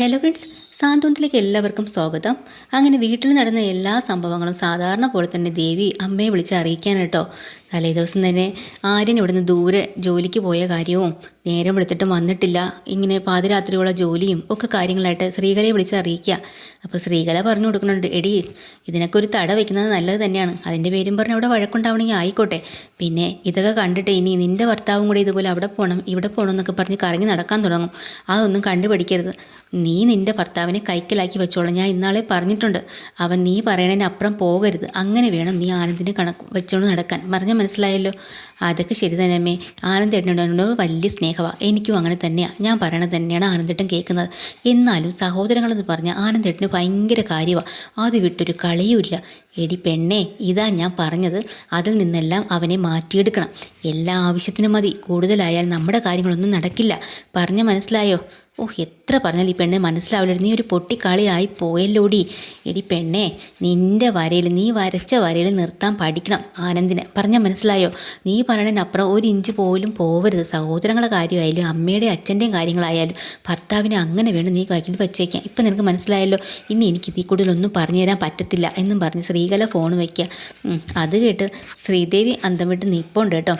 Hello friends സാന്ത്വനത്തിലേക്ക് എല്ലാവർക്കും സ്വാഗതം. അങ്ങനെ വീട്ടിൽ നടന്ന എല്ലാ സംഭവങ്ങളും സാധാരണ പോലെ തന്നെ ദേവി അമ്മയെ വിളിച്ച് അറിയിക്കാൻ കേട്ടോ തലേ ദിവസം തന്നെ ആര്യൻ ഇവിടുന്ന് ദൂരെ ജോലിക്ക് പോയ കാര്യവും നേരം വെളുത്തിട്ടും വന്നിട്ടില്ല. ഇങ്ങനെ പാതിരാത്രിയുള്ള ജോലിയും ഒക്കെ കാര്യങ്ങളായിട്ട് ശ്രീകലയെ വിളിച്ച് അറിയിക്കുക. അപ്പോൾ ശ്രീകല പറഞ്ഞു കൊടുക്കുന്നുണ്ട് എടി ഇതിനൊക്കെ ഒരു തട വയ്ക്കുന്നത് നല്ലത് തന്നെയാണ്. അതിന്റെ പേരും പറഞ്ഞ് അവിടെ വഴക്കുണ്ടാവണമെങ്കിൽ ആയിക്കോട്ടെ. പിന്നെ ഇതൊക്കെ കണ്ടിട്ട് ഇനി നിന്റെ ഭർത്താവും കൂടി ഇതുപോലെ അവിടെ പോകണം ഇവിടെ പോകണം എന്നൊക്കെ പറഞ്ഞ് കറങ്ങി നടക്കാൻ തുടങ്ങും. അതൊന്നും കണ്ടുപിടിക്കരുത്. നീ നിന്റെ ഭർത്താവിനെ കൈക്കലാക്കി വെച്ചോളാം. ഞാൻ ഇന്നാളെ പറഞ്ഞിട്ടുണ്ട്. അവൻ നീ പറയണതിനപ്പുറം പോകരുത്. അങ്ങനെ വേണം നീ ആനന്ദിനെ കണക്ക് വെച്ചോണ്ട് നടക്കാൻ. പറഞ്ഞ മനസ്സിലായല്ലോ. അതൊക്കെ ശരി തന്നെ അമ്മേ. ആനന്ദേട്ടനോട് വലിയ സ്നേഹമാണ് എനിക്കും അങ്ങനെ തന്നെയാണ് ഞാൻ പറയണത് തന്നെയാണ് ആനന്ദേട്ടൻ കേൾക്കുന്നത്. എന്നാലും സഹോദരങ്ങളെന്ന് പറഞ്ഞാൽ ആനന്ദേട്ടന് ഭയങ്കര കാര്യമാണ് അത് വിട്ടൊരു കളിയുമില്ല. എടി പെണ്ണേ ഇതാ ഞാൻ പറഞ്ഞത്. അതിൽ നിന്നെല്ലാം അവനെ മാറ്റിയെടുക്കണം. എല്ലാ ആവശ്യത്തിനും മതി. കൂടുതലായാൽ നമ്മുടെ കാര്യങ്ങളൊന്നും നടക്കില്ല. പറഞ്ഞ മനസ്സിലായോ? ഓ എത്ര പറഞ്ഞാൽ ഈ പെണ്ണ് മനസ്സിലാവില്ല. നീ ഒരു പൊട്ടിക്കാളിയായി പോയല്ലോടി. എടി പെണ്ണെ നിന്റെ വരയിൽ നീ വരച്ച വരയിൽ നിർത്താൻ പഠിക്കണം ആനന്ദിനെ. പറഞ്ഞാൽ മനസ്സിലായോ? നീ പറയണതിനപ്പുറം ഒരു ഇഞ്ച് പോലും പോവരുത്. സഹോദരങ്ങളെ കാര്യമായാലും അമ്മയുടെ അച്ഛന്റെയും കാര്യങ്ങളായാലും ഭർത്താവിനെ അങ്ങനെ വേണം നീ കയ്യിൽ വെച്ചേക്കാം ഇപ്പം നിനക്ക് മനസ്സിലായല്ലോ? ഇനി എനിക്ക് ഇതിൽ കൂടുതലൊന്നും പറഞ്ഞു തരാൻ പറ്റത്തില്ല എന്നും പറഞ്ഞ് ശ്രീകല ഫോൺ വയ്ക്കുക അത് കേട്ട് ശ്രീദേവി അന്തം വിട്ട് നിൽപ്പുണ്ട് കേട്ടോ.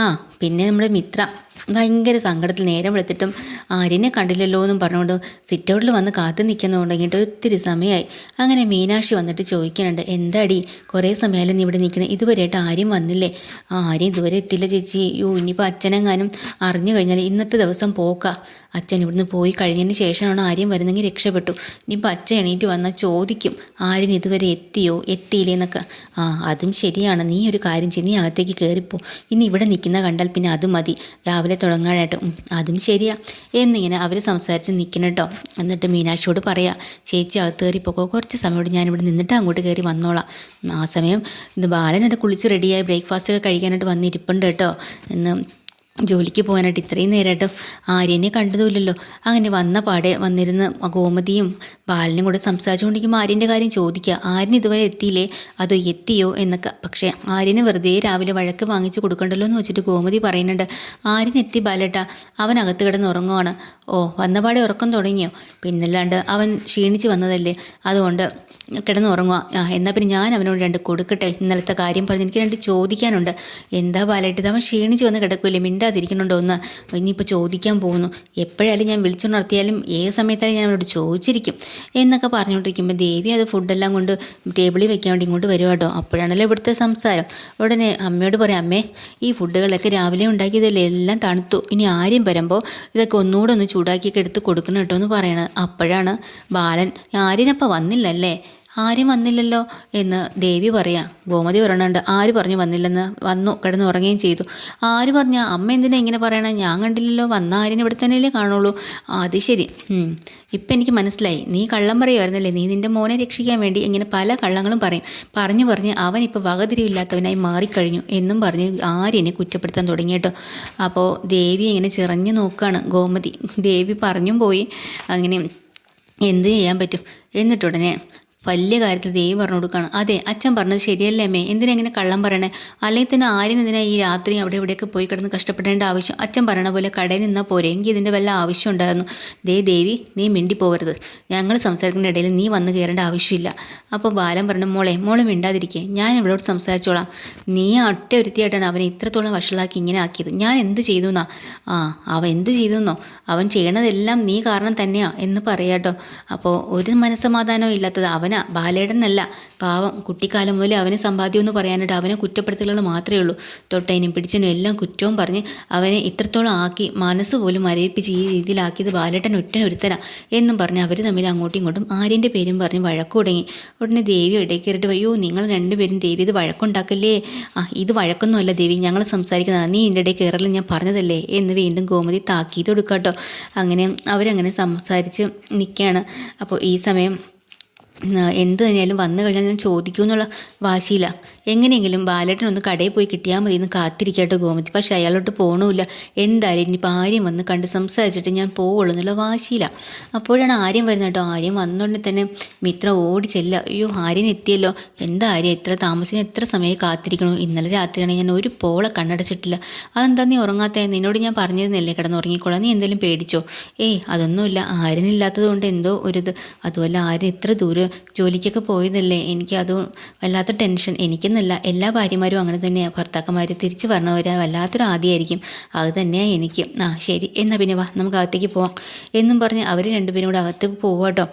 ആ പിന്നെ നമ്മുടെ മിത്ര. ഭയങ്കര സങ്കടത്തിൽ നേരം വെളുത്തിട്ടും ആര്യനെ കണ്ടില്ലല്ലോ എന്നും പറഞ്ഞുകൊണ്ട് സിറ്റൗട്ടിൽ വന്ന് കാത്തു നിൽക്കുന്നുണ്ടെങ്കിട്ട് ഒത്തിരി സമയമായി. അങ്ങനെ മീനാക്ഷി വന്നിട്ട് ചോദിക്കുന്നുണ്ട് എന്താടി കുറേ സമയമല്ലേ നീ ഇവിടെ നിൽക്കണേ? ഇതുവരെയായിട്ട് ആര്യം വന്നില്ലേ? ആര്യം ഇതുവരെ എത്തില്ല ചേച്ചി. യോ ഇനിയിപ്പോൾ അച്ഛനെങ്ങാനും അറിഞ്ഞു കഴിഞ്ഞാൽ ഇന്നത്തെ ദിവസം പോക്കാ. അച്ഛൻ ഇവിടുന്ന് പോയി കഴിഞ്ഞതിന് ശേഷമാണ് ആര്യം വരുന്നെങ്കിൽ രക്ഷപ്പെട്ടു. ഇനിയിപ്പോൾ അച്ഛൻ എണീറ്റ് വന്നാൽ ചോദിക്കും ആര്യൻ ഇതുവരെ എത്തിയോ? എത്തിയില്ലേ? എന്നൊക്കെ. ആ അതും ശരിയാണ്. നീ ഒരു കാര്യം ചെയ്ത് നീ അകത്തേക്ക് കയറിപ്പോ ഇനി ഇവിടെ നിൽക്കുന്ന കണ്ടാൽ പിന്നെ അത് മതി. രാവിലെ തുടങ്ങാനായിട്ട്. അതും ശരിയാ. എന്നിങ്ങനെ അവർ സംസാരിച്ച് നിൽക്കണം കേട്ടോ എന്നിട്ട് മീനാക്ഷിയോട് പറയാം ചേച്ചി അകത്ത് കയറിപ്പോക്കോ. കുറച്ച് സമയം ഞാൻ ഞാനിവിടെ നിന്നിട്ട് അങ്ങോട്ട് കയറി വന്നോളാം. ആ സമയം ഇത് ബാലൻ അത് കുളിച്ച് റെഡിയായി ബ്രേക്ക്ഫാസ്റ്റ് ഒക്കെ കഴിക്കാനായിട്ട് വന്നിരിപ്പുണ്ട് കേട്ടോ എന്ന് ജോലിക്ക് പോകാനായിട്ട് ഇത്രയും നേരമായിട്ട് ആര്യനെ കണ്ടതുമില്ലല്ലോ. അങ്ങനെ വന്ന പാടെ വന്നിരുന്ന ഗോമതിയും ബാലനും കൂടെ സംസാരിച്ചുകൊണ്ടിരിക്കുമ്പോൾ ആര്യന്റെ കാര്യം ചോദിക്കുക. ആര്യൻ ഇതുവരെ എത്തിയില്ലേ? അതോ എത്തിയോ എന്നൊക്കെ. പക്ഷേ ആര്യന് വെറുതെ രാവിലെ വഴക്ക് വാങ്ങിച്ച് കൊടുക്കണ്ടല്ലോ എന്ന് വെച്ചിട്ട് ഗോമതി പറയുന്നുണ്ട്. ആര്യൻ എത്തി ബാലേട്ട. അവൻ അകത്ത് കിടന്ന് ഉറങ്ങുവാണ്. ഓ വന്ന പാടെ ഉറക്കം തുടങ്ങിയോ? പിന്നല്ലാണ്ട് അവൻ ക്ഷീണിച്ച് വന്നതല്ലേ? അതുകൊണ്ട് കിടന്ന് ഉറങ്ങുക ആ എന്നാൽ പിന്നെ ഞാൻ അവനോട് രണ്ട് കൊടുക്കട്ടെ ഇന്നലത്തെ കാര്യം പറഞ്ഞ് എനിക്ക് രണ്ട് ചോദിക്കാനുണ്ട്. എന്താ ബാലായിട്ട് അവൻ ക്ഷീണിച്ച് വന്ന് കിടക്കില്ലേ മിണ്ടാതിരിക്കുന്നുണ്ടോ ഒന്ന്? ഇനിയിപ്പോൾ ചോദിക്കാൻ പോകുന്നു. എപ്പോഴായാലും ഞാൻ വിളിച്ചുണർത്തിയാലും ഏത് സമയത്തായാലും ഞാൻ അവനോട് ചോദിച്ചിരിക്കും. എന്നൊക്കെ പറഞ്ഞുകൊണ്ടിരിക്കുമ്പോൾ ദേവി അത് ഫുഡെല്ലാം കൊണ്ട് ടേബിളിൽ വെക്കാൻ വേണ്ടി ഇങ്ങോട്ട് വരുവാ കേട്ടോ. അപ്പോഴാണല്ലോ ഇവിടുത്തെ സംസാരം. ഉടനെ അമ്മയോട് പറയാം അമ്മേ ഈ ഫുഡുകളൊക്കെ രാവിലെ ഉണ്ടാക്കിയതല്ലേ? എല്ലാം തണുത്തു. ഇനി ആരും വരുമ്പോൾ ഇതൊക്കെ ഒന്നുകൂടെ ഒന്ന് ചൂടാക്കിയൊക്കെ എടുത്ത് കൊടുക്കണം കേട്ടോ എന്ന് പറയണത് അപ്പോഴാണ് ബാലൻ ആര്യനപ്പം വന്നില്ലല്ലേ? ആരും വന്നില്ലല്ലോ എന്ന് ദേവി പറയാം. ഗോമതി പറയണുണ്ട് ആര് പറഞ്ഞു വന്നില്ലെന്ന്? വന്നു കിടന്ന് ഉറങ്ങുകയും ചെയ്തു. ആര് പറഞ്ഞ അമ്മ എന്തിനാ ഇങ്ങനെ പറയണേ? ഞാൻ കണ്ടില്ലല്ലോ. വന്ന ആരും ഇവിടെ തന്നെയല്ലേ കാണുള്ളൂ. അത് ശരി. ഇപ്പം എനിക്ക് മനസ്സിലായി. നീ കള്ളം പറയുമായിരുന്നല്ലേ നീ നിന്റെ മോനെ രക്ഷിക്കാൻ വേണ്ടി ഇങ്ങനെ പല കള്ളങ്ങളും പറയും. പറഞ്ഞു പറഞ്ഞ് അവൻ ഇപ്പോൾ വകതിരിവില്ലാത്തവനായി മാറിക്കഴിഞ്ഞു എന്നും പറഞ്ഞ് ആര്യനെ കുറ്റപ്പെടുത്താൻ തുടങ്ങി കേട്ടോ. അപ്പോൾ ദേവി ഇങ്ങനെ ചിറഞ്ഞു നോക്കുകയാണ് ഗോമതി. ദേവി പറഞ്ഞും പോയി. അങ്ങനെ എന്ത് ചെയ്യാൻ പറ്റും? എന്നിട്ടുടനെ വലിയ കാര്യത്തിൽ ദേവി പറഞ്ഞു കൊടുക്കുകയാണ് അതെ അച്ഛൻ പറഞ്ഞത് ശരിയല്ലേ അമ്മേ? എന്തിനാ ഇങ്ങനെ കള്ളം പറയണേ? അല്ലെങ്കിൽ തന്നെ ആരും എന്തിനാ ഈ രാത്രി അവിടെ ഇവിടെയൊക്കെ പോയി കിടന്ന് കഷ്ടപ്പെടേണ്ട ആവശ്യം? അച്ഛൻ പറയണ പോലെ കടയിൽ നിന്നാൽ പോരെ. എനിക്ക് ഇതിന്റെ വല്ല ആവശ്യം ഉണ്ടായിരുന്നു. ദേ ദേവി നീ മിണ്ടി പോകരുത് ഞങ്ങൾ സംസാരിക്കുന്ന ഇടയിൽ നീ വന്ന് കയറേണ്ട ആവശ്യമില്ല. അപ്പോൾ ബാലൻ പറഞ്ഞു മോളെ മോളെ മിണ്ടാതിരിക്കേ. ഞാൻ ഇവളോട് സംസാരിച്ചോളാം. നീ അട്ട ഒരുത്തിയായിട്ടാണ് അവനെ ഇത്രത്തോളം വഷളാക്കി ഇങ്ങനെ ആക്കിയത്. ഞാൻ എന്ത് ചെയ്തു എന്നാ ആ അവൻ എന്ത് ചെയ്തു എന്നോ അവൻ ചെയ്യണതെല്ലാം നീ കാരണം തന്നെയാ എന്ന് പറയാട്ടോ. അപ്പോൾ ഒരു മനസ്സമാധാനവും ഇല്ലാത്തത് അവനാ ബാലേടനല്ല. പാവം കുട്ടിക്കാലം മുതലേ അവന് സമ്പാദ്യം എന്ന് പറയാനായിട്ട് അവനെ കുറ്റപ്പെടുത്തലുകൾ മാത്രമേ ഉള്ളൂ. തൊട്ടതിനും പിടിച്ചതിനും എല്ലാം കുറ്റവും പറഞ്ഞ് അവനെ ഇത്രത്തോളം ആക്കി മനസ്സ് പോലും മരയിപ്പിച്ച് ഈ രീതിയിലാക്കിയത് ബാലേട്ടൻ ഒറ്റ ഒരുത്തന എന്നും പറഞ്ഞ് അവർ തമ്മിൽ അങ്ങോട്ടും ഇങ്ങോട്ടും ആര്യന്റെ പേരും പറഞ്ഞ് വഴക്ക് തുടങ്ങി. ഉടനെ ദേവി ഇടയ്ക്ക് കയറിയിട്ട് അയ്യോ നിങ്ങൾ രണ്ടുപേരും ദേവി ഇത് വഴക്കുണ്ടാക്കല്ലേ? ആ ഇത് വഴക്കൊന്നുമല്ല ദേവി ഞങ്ങൾ സംസാരിക്കുന്നതാണ് നീ ഇതിന്റെ ഇടയിൽ കയറലും ഞാൻ പറഞ്ഞതല്ലേ? എന്ന് വീണ്ടും ഗോമതി താക്കീത് കൊടുക്കാട്ടോ. അങ്ങനെ അവരങ്ങനെ സംസാരിച്ച് നിൽക്കുകയാണ് അപ്പോൾ ഈ സമയം എന്ത് തന്നെയാലും വന്നു കഴിഞ്ഞാൽ ഞാൻ ചോദിക്കൂ എന്നുള്ള വാശിയില്ല എങ്ങനെയെങ്കിലും ബാലേട്ടനൊന്ന് കടയിൽ പോയി കിട്ടിയാൽ മതി എന്ന് കാത്തിരിക്കട്ടെ ഗോമതി. പക്ഷേ അയാളോട്ട് പോകണമില്ല എന്തായാലും ഇനിയിപ്പോൾ ആര്യം വന്ന് കണ്ട് സംസാരിച്ചിട്ട് ഞാൻ പോവുള്ളൂ എന്നുള്ള വാശിയില്ല അപ്പോഴാണ് ആര്യം വരുന്നത് കേട്ടോ. ആര്യം വന്നുകൊണ്ട് തന്നെ മിത്ര ഓടി ചെല്ല അയ്യോ ആര്യൻ എത്തിയല്ലോ. എന്താ ആര്യം എത്ര താമസിച്ച് എത്ര സമയം കാത്തിരിക്കണോ? ഇന്നലെ രാത്രിയാണ് ഞാൻ ഒരു പോളെ കണ്ണടച്ചിട്ടില്ല. അതെന്താ നീ ഉറങ്ങാത്ത? നിന്നോട് ഞാൻ പറഞ്ഞിരുന്നില്ലേ കിടന്ന് ഉറങ്ങിക്കോളാം നീ എന്തെങ്കിലും പേടിച്ചോ? ഏയ് അതൊന്നുമില്ല. ആര്യനില്ലാത്തത് കൊണ്ട് എന്തോ ഒരിത് അതുമല്ല ആര്യൻ ഇത്ര ദൂരം ജോലിക്കൊക്കെ പോയതല്ലേ? എനിക്ക് അത് വല്ലാത്ത ടെൻഷൻ. എനിക്കെന്നല്ല എല്ലാ ഭാര്യമാരും അങ്ങനെ തന്നെയാണ് ഭർത്താക്കന്മാർ തിരിച്ച് പറഞ്ഞവർ വല്ലാത്തൊരു ആദ്യമായിരിക്കും അത് തന്നെയാണ് എനിക്ക്. ആ ശരി. എന്നാൽ പിന്നെ വാ നമുക്ക് അകത്തേക്ക് പോവാം. എന്നും പറഞ്ഞ് അവർ രണ്ടുപേരും കൂടെ അകത്ത് പോവാട്ടോ.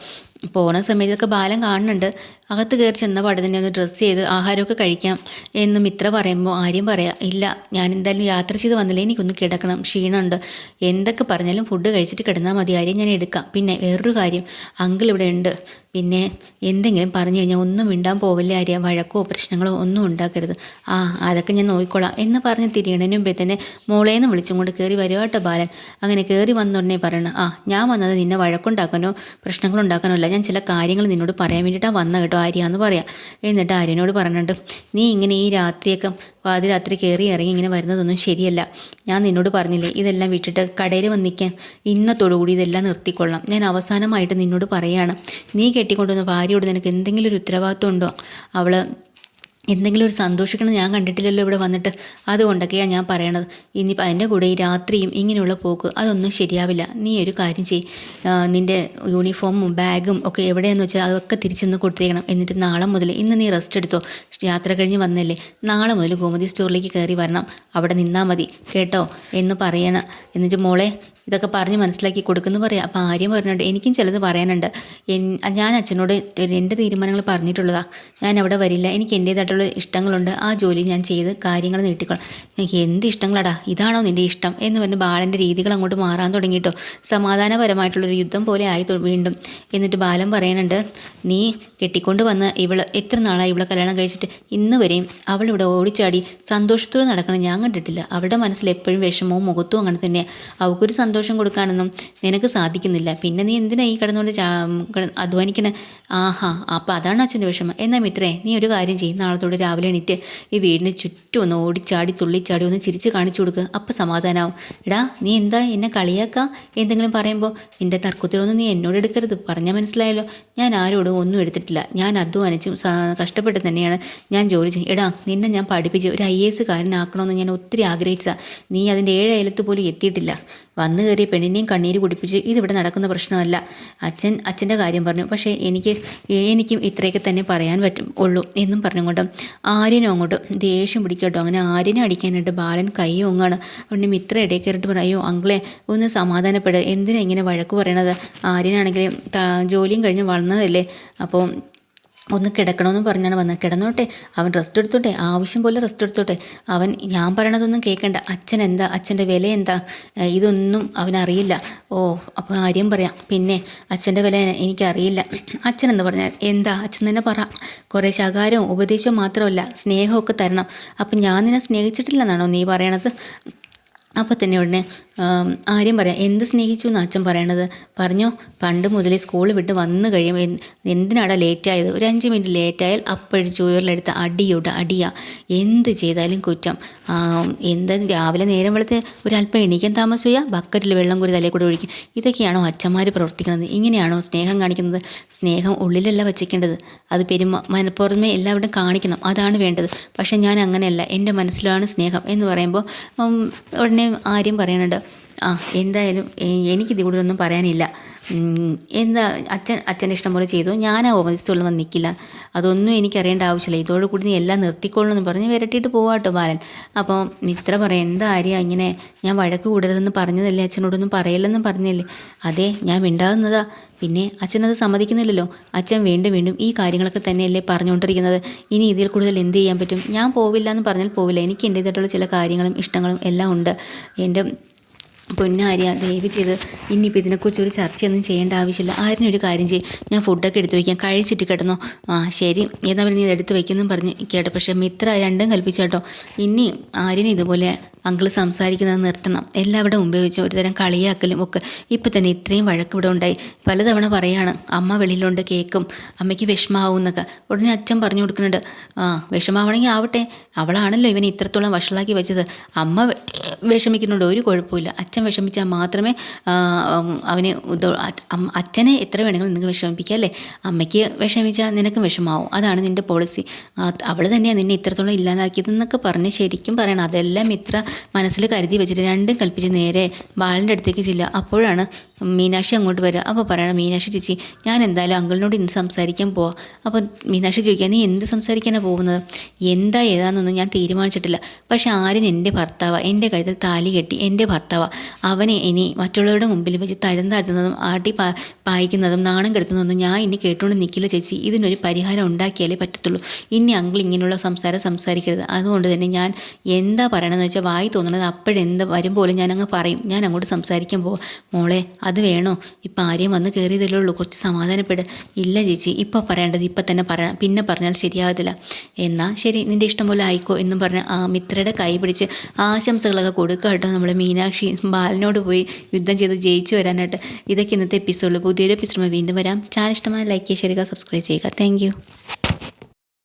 പോണ സമയത്തൊക്കെ ബാലം കാണുന്നുണ്ട്. അകത്ത് കയറി ചെന്ന പാടെ ഒന്ന് ഡ്രസ്സ് ചെയ്ത് ആഹാരമൊക്കെ കഴിക്കാം എന്ന് മിത്ര പറയുമ്പോൾ ആര്യം പറയാം ഇല്ല ഞാൻ എന്തായാലും യാത്ര ചെയ്ത് വന്നില്ലേ എനിക്കൊന്ന് കിടക്കണം ക്ഷീണമുണ്ട്. എന്തൊക്കെ പറഞ്ഞാലും ഫുഡ് കഴിച്ചിട്ട് കിടന്നാൽ മതി ആര്യം ഞാൻ എടുക്കാം. പിന്നെ വേറൊരു കാര്യം അങ്കിൾ ഇവിടെ ഉണ്ട്. പിന്നെ എന്തെങ്കിലും പറഞ്ഞു കഴിഞ്ഞാൽ ഒന്നും മിണ്ടാൻ പോവില്ല ആര്യ വഴക്കോ പ്രശ്നങ്ങളോ ഒന്നും ഉണ്ടാക്കരുത്. ആ അതൊക്കെ ഞാൻ നോക്കിക്കോളാം എന്ന് പറഞ്ഞ് തിരിയണതിന് മുമ്പേ തന്നെ മോളേന്ന് വിളിച്ചും കൊണ്ട് കയറി വരുവാട്ടോ ബാലൻ. അങ്ങനെ കയറി വന്നുടനെ പറയണം ആ ഞാൻ വന്നത് നിന്നെ വഴക്കുണ്ടാക്കാനോ പ്രശ്നങ്ങളുണ്ടാക്കാനോ അല്ല ഞാൻ ചില കാര്യങ്ങൾ നിന്നോട് പറയാൻ വേണ്ടിയിട്ടാണ് വന്ന കേട്ടോ ആര്യ എന്ന് പറയാം. എന്നിട്ട് ആര്യനോട് പറഞ്ഞിട്ട് നീ ഇങ്ങനെ ഈ രാത്രിയൊക്കെ പാതിരാത്രി കയറി ഇറങ്ങി ഇങ്ങനെ വരുന്നതൊന്നും ശരിയല്ല. ഞാൻ നിന്നോട് പറഞ്ഞില്ലേ ഇതെല്ലാം വിട്ടിട്ട് കടയിൽ വന്നിക്കാൻ ഇന്നത്തോടുകൂടി ഇതെല്ലാം നിർത്തിക്കൊള്ളാം. ഞാൻ അവസാനമായിട്ട് നിന്നോട് പറയുകയാണ് നീ കെട്ടിക്കൊണ്ടുവന്ന ഭാര്യയോട് നിനക്ക് എന്തെങ്കിലും ഒരു ഉത്തരവാദിത്വം ഉണ്ടോ? അവൾ എന്തെങ്കിലും ഒരു സന്തോഷിക്കണം ഞാൻ കണ്ടിട്ടില്ലല്ലോ ഇവിടെ വന്നിട്ട്. അതുകൊണ്ടൊക്കെയാണ് ഞാൻ പറയണത്. ഇനിയിപ്പോൾ അതിന്റെ കൂടെ ഈ രാത്രിയും ഇങ്ങനെയുള്ള പോക്ക് അതൊന്നും ശരിയാവില്ല. നീ ഒരു കാര്യം ചെയ് നിന്റെ യൂണിഫോമും ബാഗും ഒക്കെ എവിടെയെന്ന് വെച്ചാൽ അതൊക്കെ തിരിച്ചെന്ന് കൊടുത്തേക്കണം. എന്നിട്ട് നാളെ മുതൽ ഇന്ന് നീ റെസ്റ്റ് എടുത്തോ. യാത്ര കഴിഞ്ഞ് വന്നല്ലേ. നാളെ മുതൽ ഗോമതി സ്റ്റോറിലേക്ക് കയറി വരണം. അവിടെ നിന്നാൽ മതി. കേട്ടോ? എന്ന് പറയണം. എന്നിട്ട് മോളെ ഇതൊക്കെ പറഞ്ഞ് മനസ്സിലാക്കി കൊടുക്കുന്നു പറയാം. അപ്പോൾ ആര്യം പറഞ്ഞിട്ടുണ്ട് എനിക്കും ചിലത് പറയാനുണ്ട്. ഞാൻ അച്ഛനോട് എന്റെ തീരുമാനങ്ങൾ പറഞ്ഞിട്ടുള്ളതാണ് ഞാൻ അവിടെ വരില്ല. എനിക്ക് എന്റേതായിട്ടുള്ള ഇഷ്ടങ്ങളുണ്ട്. ആ ജോലി ഞാൻ ചെയ്ത് കാര്യങ്ങൾ നീട്ടിക്കോളാം. എന്ത് ഇഷ്ടങ്ങളടാ? ഇതാണോ നിന്റെ ഇഷ്ടം? എന്ന് പറഞ്ഞ് ബാലന്റെ രീതികൾ അങ്ങോട്ട് മാറാൻ തുടങ്ങിയിട്ടോ. സമാധാനപരമായിട്ടുള്ളൊരു യുദ്ധം പോലെ ആയി വീണ്ടും. എന്നിട്ട് ബാലൻ പറയുന്നുണ്ട് നീ കെട്ടിക്കൊണ്ട് വന്ന് ഇവൾ എത്ര നാളായി ഇവളെ കല്യാണം കഴിച്ചിട്ട്? ഇന്ന് വരെയും അവളിവിടെ ഓടിച്ചാടി. സന്തോഷത്തോടെ നടക്കണം ഞാൻ കണ്ടിട്ടില്ല. അവളുടെ മനസ്സിൽ എപ്പോഴും വിഷമവും മുഖത്തും അങ്ങനെ തന്നെയാണ് അവൾക്കൊരു സന്തോഷം സന്തോഷം കൊടുക്കാനൊന്നും നിനക്ക് സാധിക്കുന്നില്ല. പിന്നെ നീ എന്തിനാ ഈ കിടന്നുകൊണ്ട് അധ്വാനിക്കണേ? ആഹാ അപ്പം അതാണ് അച്ഛന്റെ വിഷമം. എന്നാ മിത്രേ നീ ഒരു കാര്യം ചെയ്യും. നാളത്തോടെ രാവിലെ എണീറ്റ് ഈ വീടിന് ചുറ്റും ഒന്ന് ഓടിച്ചാടി തുള്ളിച്ചാടി ഒന്ന് ചിരിച്ച് കാണിച്ചു കൊടുക്കുക അപ്പം സമാധാനമാവും എടാ നീ എന്താ എന്നെ കളിയാക്കുക എന്തെങ്കിലും പറയുമ്പോൾ നിന്റെ തർക്കത്തിലൊന്നും നീ എന്നോട് എടുക്കരുത്. പറഞ്ഞാൽ മനസ്സിലായല്ലോ. ഞാൻ ആരോടും ഒന്നും എടുത്തിട്ടില്ല. ഞാൻ അധ്വാനിച്ചും കഷ്ടപ്പെട്ട് തന്നെയാണ് ഞാൻ ജോലി ചെയ്യും എടാ നിന്നെ ഞാൻ പഠിപ്പിച്ച് ഒരു ഐ എസ് കാരനാക്കണമെന്ന് ഞാൻ ഒത്തിരി ആഗ്രഹിച്ചതാണ് നീ അതിന്റെ ഏഴ് അയലത്ത് പോലും എത്തിയിട്ടില്ല. വന്നു കയറിയ പെണ്ണിനെയും കണ്ണീര് കുടിപ്പിച്ച് ഇതിവിടെ നടക്കുന്ന പ്രശ്നമല്ല. അച്ഛൻ അച്ഛന്റെ കാര്യം പറഞ്ഞു. പക്ഷേ എനിക്ക് എനിക്കും ഇത്രയൊക്കെ തന്നെ പറയാൻ പറ്റും ഉള്ളൂ എന്നും പറഞ്ഞുകൊണ്ട് ആര്യനും അങ്ങോട്ട് ദേഷ്യം പിടിക്കട്ടോ അങ്ങനെ ആര്യനെ അടിക്കാനായിട്ട് ബാലൻ കൈ ഒങ്ങാണ് ഉണ്ണി മിത്ര ഇടയിൽ കയറിയിട്ട് അയ്യോ അങ്കിളെ ഒന്ന് സമാധാനപ്പെടുക എന്തിനാ ഇങ്ങനെ വഴക്ക് പറയണത്? ആര്യനാണെങ്കിൽ ജോലിയും കഴിഞ്ഞ് വളർന്നതല്ലേ അപ്പോൾ ഒന്ന് കിടക്കണമെന്ന് പറഞ്ഞാണ് വന്നത്. കിടന്നോട്ടെ അവൻ റെസ്റ്റ് എടുത്തോട്ടെ ആവശ്യം പോലെ റെസ്റ്റ് എടുത്തോട്ടെ. അവൻ ഞാൻ പറയണതൊന്നും കേൾക്കണ്ട അച്ഛൻ എന്താ? അച്ഛന്റെ വില എന്താ? ഇതൊന്നും അവനറിയില്ല ഓ അപ്പോൾ ആര്യം പറയാം. പിന്നെ അച്ഛന്റെ വില എനിക്കറിയില്ല. അച്ഛൻ എന്ന് പറഞ്ഞാൽ എന്താ? അച്ഛൻ തന്നെ പറ. കുറേ ശകാരവും ഉപദേശവും മാത്രമല്ല സ്നേഹമൊക്കെ തരണം. അപ്പം ഞാൻ നിന്നെ സ്നേഹിച്ചിട്ടില്ലെന്നാണോ നീ പറയണത്? അപ്പോൾ തന്നെ ഉടനെ ആര്യം പറയാം. എന്ത് സ്നേഹിച്ചു എന്ന് അച്ഛൻ പറയണത്? പറഞ്ഞോ പണ്ട് മുതലേ സ്കൂൾ വിട്ട് വന്നു കഴിയുമ്പോൾ എന്തിനാടാ ലേറ്റായത് ഒരു അഞ്ച് മിനിറ്റ് ലേറ്റായാൽ അപ്പോഴും ചുവരിലെടുത്ത് അടിയോട്ട് അടിയാ. എന്ത് ചെയ്താലും കുറ്റം. എന്ത് രാവിലെ നേരം വെളുത്ത് ഒരല്പം എണീക്കാൻ താമസിക്കുക ബക്കറ്റിൽ വെള്ളം കൂടി തലേ കൂടെ ഒഴിക്കും. ഇതൊക്കെയാണോ അച്ഛന്മാർ പ്രവർത്തിക്കുന്നത്? ഇങ്ങനെയാണോ സ്നേഹം കാണിക്കുന്നത്? സ്നേഹം ഉള്ളിലല്ല വച്ചിക്കേണ്ടത്. അത് പെരുമ മനപ്പുറമേ എല്ലാവരും കാണിക്കണം. അതാണ് വേണ്ടത്. പക്ഷേ ഞാൻ അങ്ങനെയല്ല. എന്റെ മനസ്സിലാണ് സ്നേഹം എന്ന് പറയുമ്പോൾ ഉടനെ ആര്യം പറയാനുണ്ട്. ആ എന്തായാലും എനിക്കിത് കൂടുതലൊന്നും പറയാനില്ല. എന്താ അച്ഛൻ അച്ഛന്റെ ഇഷ്ടം പോലെ ചെയ്തു. ഞാൻ ആ ഓഫീസിൽ വന്ന് നിൽക്കില്ല അതൊന്നും എനിക്കറിയേണ്ട ആവശ്യമില്ല. ഇതോടുകൂടി നീ എല്ലാം നിർത്തിക്കൊള്ളണമെന്ന് പറഞ്ഞ് വിരട്ടിയിട്ട് പോവാട്ടോ ബാലൻ. അപ്പോൾ മിത്ര പറയാം എന്താ ആര്യ ഇങ്ങനെ? ഞാൻ വഴക്ക് കൂടരുതെന്ന് പറഞ്ഞതല്ലേ? അച്ഛനോടൊന്നും പറയില്ലെന്നും പറഞ്ഞല്ലേ അതെ ഞാൻ മിണ്ടാകുന്നതാ പിന്നെ അച്ഛനത് സമ്മതിക്കുന്നില്ലല്ലോ. അച്ഛൻ വീണ്ടും വീണ്ടും ഈ കാര്യങ്ങളൊക്കെ തന്നെയല്ലേ പറഞ്ഞുകൊണ്ടിരിക്കുന്നത്. ഇനി ഇതിൽ കൂടുതൽ എന്ത് ചെയ്യാൻ പറ്റും? ഞാൻ പോവില്ല എന്ന് പറഞ്ഞാൽ പോവില്ല. എനിക്ക് എന്റേതായിട്ടുള്ള ചില കാര്യങ്ങളും ഇഷ്ടങ്ങളും എല്ലാം ഉണ്ട്. എന്റെ പൊന്നാര്യ ദയവ് ചെയ്ത് ഇനിയിപ്പോൾ ഇതിനെക്കുറിച്ച് ഒരു ചർച്ചയൊന്നും ചെയ്യേണ്ട ആവശ്യമില്ല. ആരും ഒരു കാര്യം ചെയ്യും. ഞാൻ ഫുഡൊക്കെ എടുത്ത് വയ്ക്കാം കഴിച്ചിട്ട് കിടന്നോ. ആ ശരി. ഏതാ നീ എടുത്ത് വയ്ക്കുന്നു പറഞ്ഞ് കേട്ടോ. പക്ഷേ മിത്ര രണ്ടും കൽപ്പിച്ചേട്ടോ ഇനി ആര്യനെ ഇതുപോലെ അങ്കിൾ സംസാരിക്കുന്നത് നിർത്തണം. എല്ലാവരുടെ മുമ്പേ വെച്ച്. ഒരുതരം കളിയാക്കലും ഒക്കെ. ഇപ്പം തന്നെ ഇത്രയും വഴക്ക് ഇവിടെ ഉണ്ടായി. പലതവണ പറയാണ് അമ്മ വെളിയിലുണ്ട് കേൾക്കും അമ്മയ്ക്ക് വിഷമാവും എന്നൊക്കെ ഉടനെ അച്ഛൻ പറഞ്ഞു കൊടുക്കുന്നുണ്ട് ആ വിഷമാവണമെങ്കിൽ ആവട്ടെ. അവളാണല്ലോ ഇവനെ ഇത്രത്തോളം വഷളാക്കി വെച്ചത്. അമ്മ വിഷമിക്കുന്നുണ്ട്. ഒരു കുഴപ്പമില്ല അച്ഛൻ വിഷമിച്ചാൽ മാത്രമേ അവന് അച്ഛനെ എത്ര വേണമെങ്കിലും നിനക്ക് വിഷമിപ്പിക്കുക അല്ലേ? അമ്മയ്ക്ക് വിഷമിച്ചാൽ നിനക്കും വിഷമാവും. അതാണ് നിന്റെ പോളിസി അവൾ തന്നെയാണ് നിന്നെ ഇത്രത്തോളം ഇല്ലാതാക്കിയതെന്നൊക്കെ പറഞ്ഞ് ശരിക്കും പറയണം. അതെല്ലാം ഇത്ര മനസ്സിൽ കരുതി വെച്ചിട്ട് രണ്ടും കൽപ്പിച്ച് നേരെ ബാലിന്റെ അടുത്തേക്ക് ചെല്ലുക. അപ്പോഴാണ് മീനാക്ഷി അങ്ങോട്ട് വരിക അപ്പോൾ പറയണം മീനാക്ഷി ചേച്ചി ഞാൻ എന്തായാലും അങ്കിളിനോട് ഇന്ന് സംസാരിക്കാൻ പോവാം. അപ്പോൾ മീനാക്ഷി ചോദിക്കുക നീ എന്ത് സംസാരിക്കാനാണ് പോകുന്നത്? എന്താ ഏതാണെന്നൊന്നും ഞാൻ തീരുമാനിച്ചിട്ടില്ല. പക്ഷേ ആര്യൻ എന്റെ ഭർത്താവാണ് എന്റെ കഴുത്തിൽ താലി കെട്ടി എന്റെ ഭർത്താവാണ് അവനെ ഇനി മറ്റുള്ളവരുടെ മുമ്പിൽ വെച്ച് തഴും താഴ്ത്തുന്നതും ആട്ടി പാ പായിക്കുന്നതും നാണം കെടുത്തുന്നതൊന്നും ഞാൻ ഇനി കേട്ടുകൊണ്ട് നിൽക്കില്ല ചേച്ചി. ഇതിനൊരു പരിഹാരം ഉണ്ടാക്കിയാലേ പറ്റത്തുള്ളൂ. ഇനി അങ്കിൾ ഇങ്ങനെയുള്ള സംസാരം സംസാരിക്കരുത്. അതുകൊണ്ട് തന്നെ ഞാൻ എന്താ പറയണമെന്ന് വെച്ചാൽ വായി തോന്നുന്നത് അപ്പോഴെന്ത് വരും പോലും ഞാൻ പറയും. ഞാൻ അങ്ങോട്ട് സംസാരിക്കാൻ പോവാം. മോളെ അത് വേണോ? ഇപ്പം ആരെയും വന്ന് കയറിയതല്ലേ ഉള്ളൂ. കുറച്ച് സമാധാനപ്പെട്. ഇല്ല ചേച്ചി. ഇപ്പം പറയേണ്ടത് ഇപ്പം തന്നെ പറയണം പിന്നെ പറഞ്ഞാൽ ശരിയാകത്തില്ല എന്നാൽ ശരി നിന്റെ ഇഷ്ടം പോലെ ആയിക്കോ എന്നും പറഞ്ഞ് ആ മിത്രയുടെ കൈ പിടിച്ച് ആശംസകളൊക്കെ കൊടുക്കുക കേട്ടോ നമ്മൾ മീനാക്ഷി. ബാലനോട് പോയി യുദ്ധം ചെയ്ത് ജയിച്ചു വരാനായിട്ട്. ഇതൊക്കെ ഇന്നത്തെ എപ്പിസോഡിൽ പുതിയൊരു എപ്പിസോഡ് വീണ്ടും വരാം. ചാനൽ ഇഷ്ടമായ ലൈക്ക് ചെയ്യുക സബ്സ്ക്രൈബ് ചെയ്യുക താങ്ക്